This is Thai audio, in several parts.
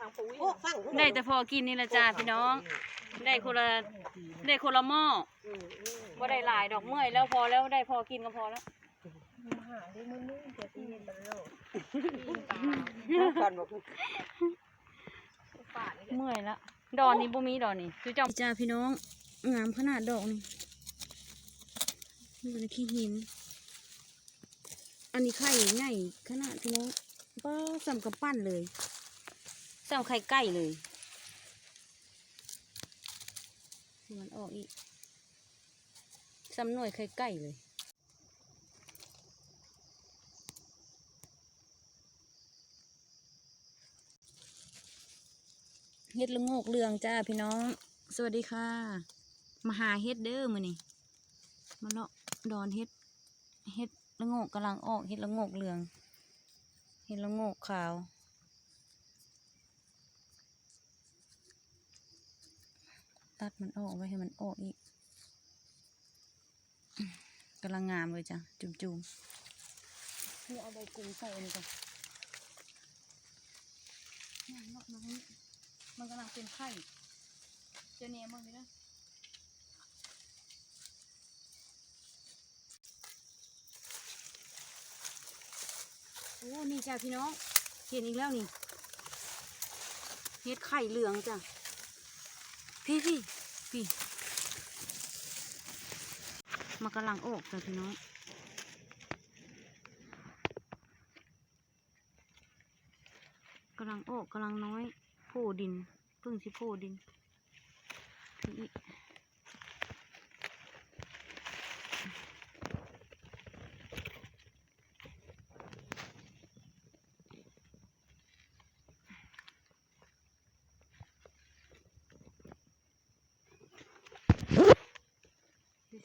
ทางปุ๋ยโอ้ฟังได้แต่พอกินนี่ละจ้าพี่น้อง ได้คนละได้คนละหม้อบ่ได้หลายดอกเมื่อยแล้วพอแล้วได้พอกินก็พอแล้วก่อนบอกเมื่อยแล้วดอกนี้บ่มีดอกนี้คือจ้าจ้าพี่น้องงามขนาดดอกนี่นี่เป็นขี้หิน อันนี้ไข่ใหญ่ขนาดพี่น้องป้าสำกับปั้นเลย สำไข่ไก่เลยมันออกอีกสำหน่วยไข่ไก่เลยเฮ็ดละโงกเรืองจ้าพี่น้อง สวัสดีค่ะ มาหาเฮ็ดเด้อมือนี้มาเลาะดอนเฮ็ดเฮ็ดละโงกกำลังออกเฮ็ดละโงกเรือง เฮ็ดละโงกขาว ตัดมันออกไว้ให้มันออกอีกกำลังงามเลยจ้ะ จุ่มๆนี่เอาใบกุ้งใส่อันนี้ก่อนเนี่ยเลาะมาตรงนี้มันกำลังเป็นไข่เจาเนียมึงนี่นะโอ้นี่จ้ะพี่น้อง เห็นอีกแล้วนี่เฮ็ดไข่เหลืองจ้ะ พี่พี่พี่มันกำลังออกจ้ะพี่น้องกำลังออกกำลังน้อยโผล่ดินเพิ่งสิโผล่ดินพี่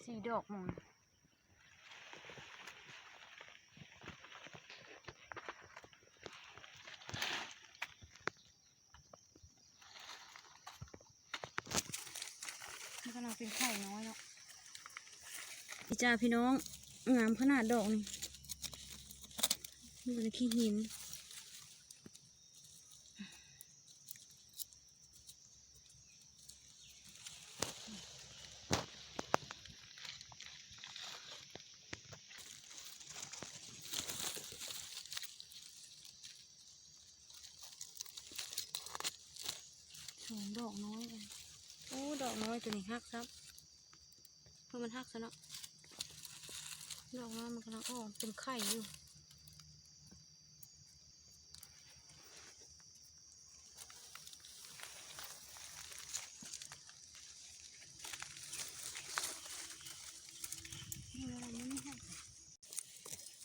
สี่ดอกมองมันกำลังเป็นไข่น้อยแล้วนี่จ้าพี่น้องงามขนาดดอกนี่นี่เป็นขี้หิน สองดอกน้อยเลยโอ้ดอกน้อยตัวนี้ฮักครับเพื่อมันฮักซะเนาะดอกน้อยมันกำลังออกเป็นไข่อยู่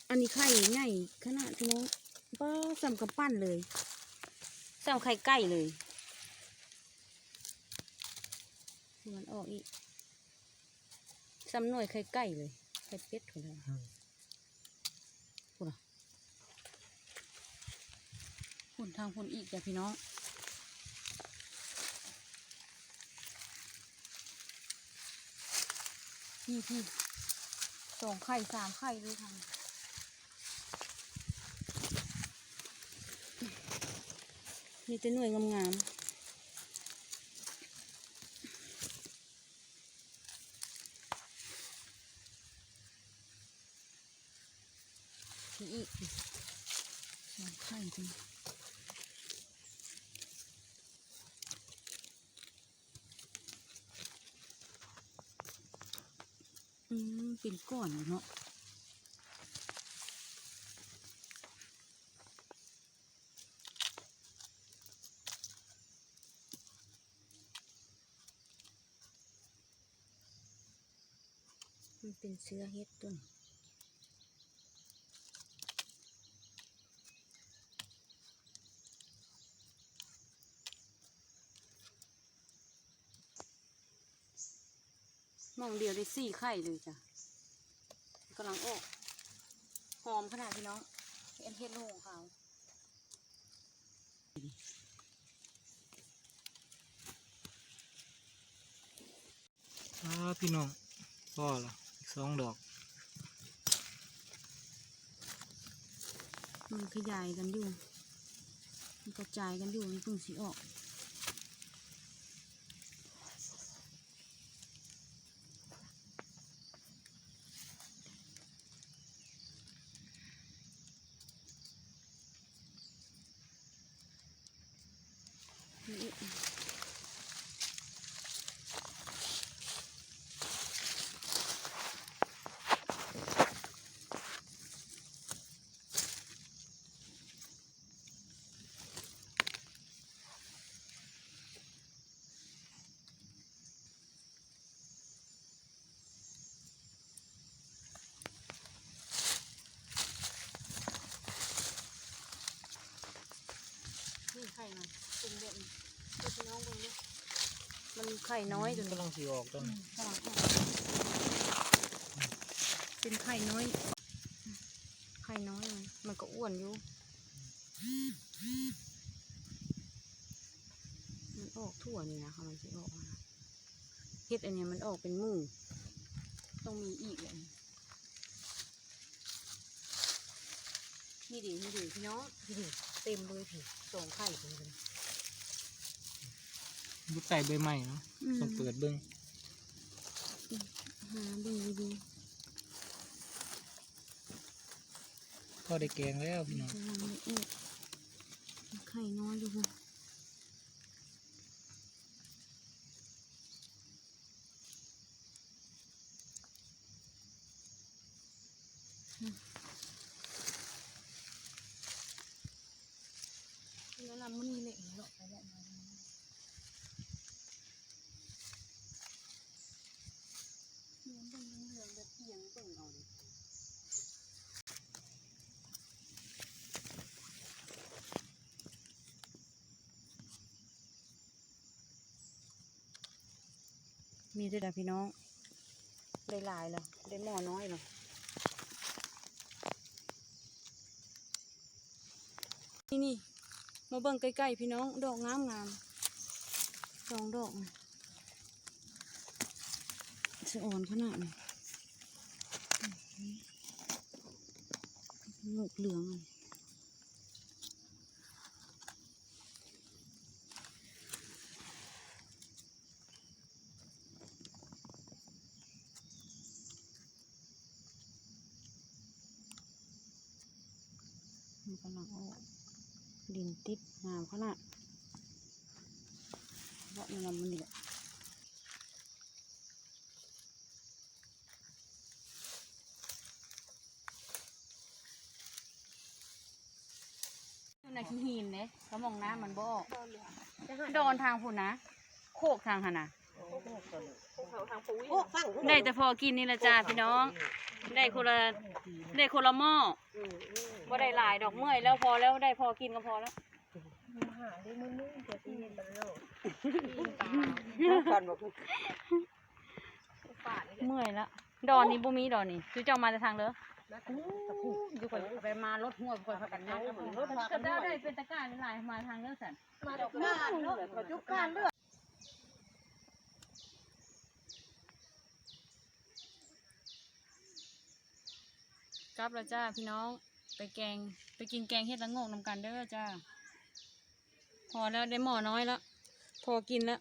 อันนี้ไข่ใหญ่ขนาดพี่น้องป้าสำกับปั้นเลยสำไข่ไก่เลย มันออกอีกซ้ำหน่วยไข่ไก่เลยไข่เป็ดถูกแล้วคุณอะคุณทางคุณอีกจ้ะพี่น้องพี่พี่สองไข่สามไข่ด้วยทางมีแต่หน่วยงามๆ มีอีกสองไข่จริงอืมเป็นก้อนเลยเนาะมันเป็นเสื้อเฮ็ดต้น มองเดียวได้สี่ไข่เลยจ้ะกำลังออกหอมขนาดพี่น้องเอ็นเฮ็ดลูกของเขาอ่าพี่น้องพ่อละอีกสองดอกมันขยายกันอยู่มันกระจายกันอยู่มันเพิ่งสีออก นี่นี่ไข่มันเป็นแบบนี้เพื่อพี่น้องเบิ่งดู มันไข่น้อยจนกำลังสีออกตอนนี้กำลังออกเป็นไข่น้อย ไข่น้อยมันมันก็อ้วนอยู่ มันออกทั่วนี่นะคะมันจะออกมาเห็ดอันเนี้ยมันออกเป็นหมู่ต้องมีอีกเลยนี่ดินี่ดิพี่น้องนี่ดิเต็มเลยพี่สองไข่เป็นกัน ยุบใส่ใบใหม่เนาะต้องเปิดเบิ้งหาดีดีพอได้แกงแล้วพี่น้องกำลังละเอียดไข่น้อยอยู่ค่ะแล้วลำมันมีเหล็กเหรอไปแล้วมาเนื้อเบิ่งเหลืองๆแบบเอียงเบิ่งเอาเลย มีด้วยนะพี่น้อง ได้หลายแล้วได้หม้อน้อยแล้วนี่นี่มาเบิ่งใกล้ๆพี่น้องดอกงามงามๆสองดอกนะสะอ่อนขนาดนี้หมกเหลืองอะ มันกำลังออกดินติดงามขนาดเพราะมันลำมันนี่แหละอยู่ในขี้หินเนี่ยเขามองน้ำมันบ่ออกดอนทางพุ่นนะ โคกทางหันนะ ได้แต่พอกินนี่ละจ้าพี่น้อง ได้คนละได้คนละหม้อบ่ได้หลายดอกเมื่อยแล้วพอแล้วได้พอกินก็พอแล้วเมื่อยแล้วดอนนี้บ่มีดอนนี้คือเจ้ามาจากทางเด้ออยู่คนไปมารถหัวคนพากันนั่งรถพากันได้ได้เป็นตะการหลายมาทางเด้อสันมาจากบ้านเนาะมาจุกการเลือด กลับแล้วจ้าพี่น้องไปแกงไปกินแกงเฮ็ดละโงกนำกันเด้อจ้า พอแล้วได้หม้อน้อยแล้ว พอกินแล้ว